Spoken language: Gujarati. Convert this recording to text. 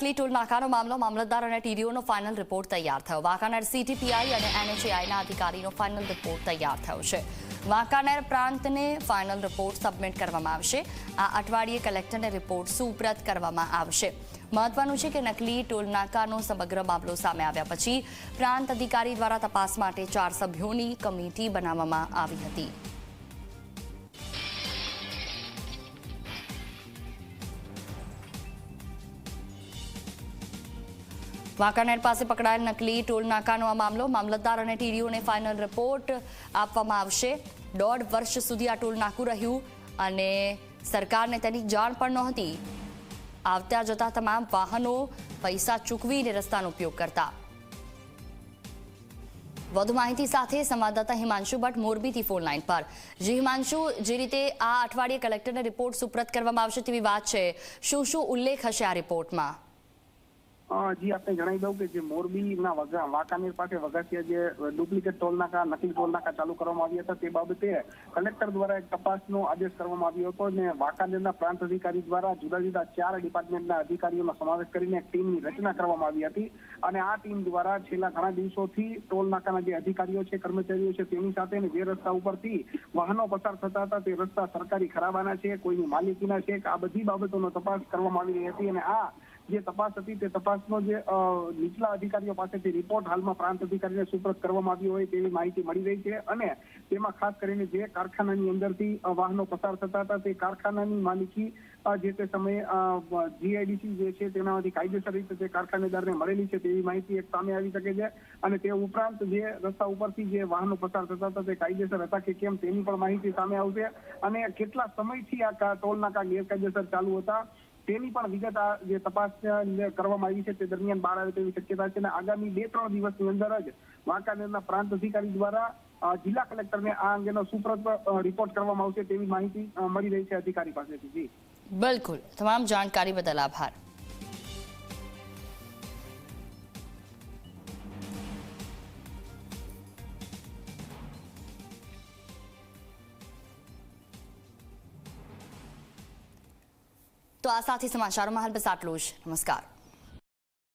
ટોલ નાકાનો મામલો, મામલતદાર અને ટીડીઓનો ફાઇનલ રિપોર્ટ તૈયાર થયો. વાંકાનેર સીટીપીઆઈ અને એનએચએઆઈના અધિકારીનો ફાઇનલ રિપોર્ટ તૈયાર થયો છે. વાંકાનેર પ્રાંતને ફાઇનલ રિપોર્ટ સબમિટ કરવામાં આવશે. આ અઠવાડિયે કલેક્ટરને રિપોર્ટ સુપ્રત કરવામાં આવશે. મહત્વનું છે કે નકલી ટોલ નાકાનો સમગ્ર મામલો સામે આવ્યા પછી પ્રાંત અધિકારી દ્વારા તપાસ માટે ચાર સભ્યોની કમિટી બનાવવામાં આવી હતી. વાંકાનેર પાસે પકડાયેલ નકલી ટોલ નાકાનો આ મામલો. મામલતદાર અને ટીડીઓને ફાઇનલ રિપોર્ટ આપવામાં આવશે. દોઢ વર્ષ સુધી આ ટોલ નાકું રહ્યું અને સરકારને તેની જાણ પણ નહોતી. આવતા જતા તમામ વાહનો પૈસા ચૂકવીને રસ્તાનો ઉપયોગ કરતા. વધુ માહિતી સાથે સંવાદદાતા હિમાંશુ ભટ્ટ મોરબીથી ફોન લાઈન પર. જે હિમાંશુ, જે રીતે આ અઠવાડિયે કલેક્ટરને રિપોર્ટ સુપ્રત કરવામાં આવશે તેવી વાત છે. શું શું ઉલ્લેખ હશે આ રિપોર્ટમાં જી, આપને જણાવી દઉં કે જે મોરબીના વગા, વાંકાનેર પાસે વગાસિયા જે ડુપ્લિકેટ ટોલ નાકા નકલી ટોલ ચાલુ કરવામાં આવ્યા હતા, તે બાબતે કલેક્ટર દ્વારા એક તપાસનો આદેશ કરવામાં આવ્યો હતો અને વાંકાનેરના પ્રાંત અધિકારી દ્વારા જુદા જુદા ચાર ડિપાર્ટમેન્ટના અધિકારીઓનો સમાવેશ કરીને એક ટીમની રચના કરવામાં આવી હતી અને આ ટીમ દ્વારા છેલ્લા ઘણા દિવસોથી ટોલ નાકાના જે અધિકારીઓ છે, કર્મચારીઓ છે, તેની સાથે જે રસ્તા ઉપરથી વાહનો પસાર થતા હતા, તે રસ્તા સરકારી ખરાબાના છે, કોઈની માલિકીના છે, આ બધી બાબતોનો તપાસ કરવામાં આવી રહી હતી અને આ જે તપાસ હતી તે તપાસનો જે નીચલા અધિકારીઓ પાસેથી રિપોર્ટ હાલમાં પ્રાંત અધિકારીને સુપ્રત કરવામાં આવ્યો હોય તેવી માહિતી મળી રહી છે અને તેમાં ખાસ કરીને જે કારખાનાની અંદરથી વાહનો પસાર થતા હતા તે કારખાનાની માલિકી જે તે સમયે જીઆઈડીસી જે છે તેનામાંથી કાયદેસર રીતે તે કારખાનેદારને મળેલી છે તેવી માહિતી એક સામે આવી શકે છે અને તે ઉપરાંત જે રસ્તા ઉપરથી જે વાહનો પસાર થતા હતા તે કાયદેસર હતા કે કેમ તેની પણ માહિતી સામે આવશે અને કેટલા સમયથી આ ટોલ નાકા ગેરકાયદેસર ચાલુ હતા તેની પણ વિગત જે તપાસ કરવામાં આવી છે તે દરમિયાન બહાર આવે તેવી શક્યતા છે અને આગામી બે ત્રણ દિવસની અંદર જ વાંકાનેરના પ્રાંત અધિકારી દ્વારા જિલ્લા કલેક્ટરને આ અંગેનો સુપ્રત રિપોર્ટ કરવામાં આવશે તેવી માહિતી મળી રહી છે અધિકારી પાસેથી. જી. બિલકુલ. તમામ જાણકારી બદલ આભાર. તો આ સાથે સમાચારોમાં હાલ બસ આટલું જ નમસ્કાર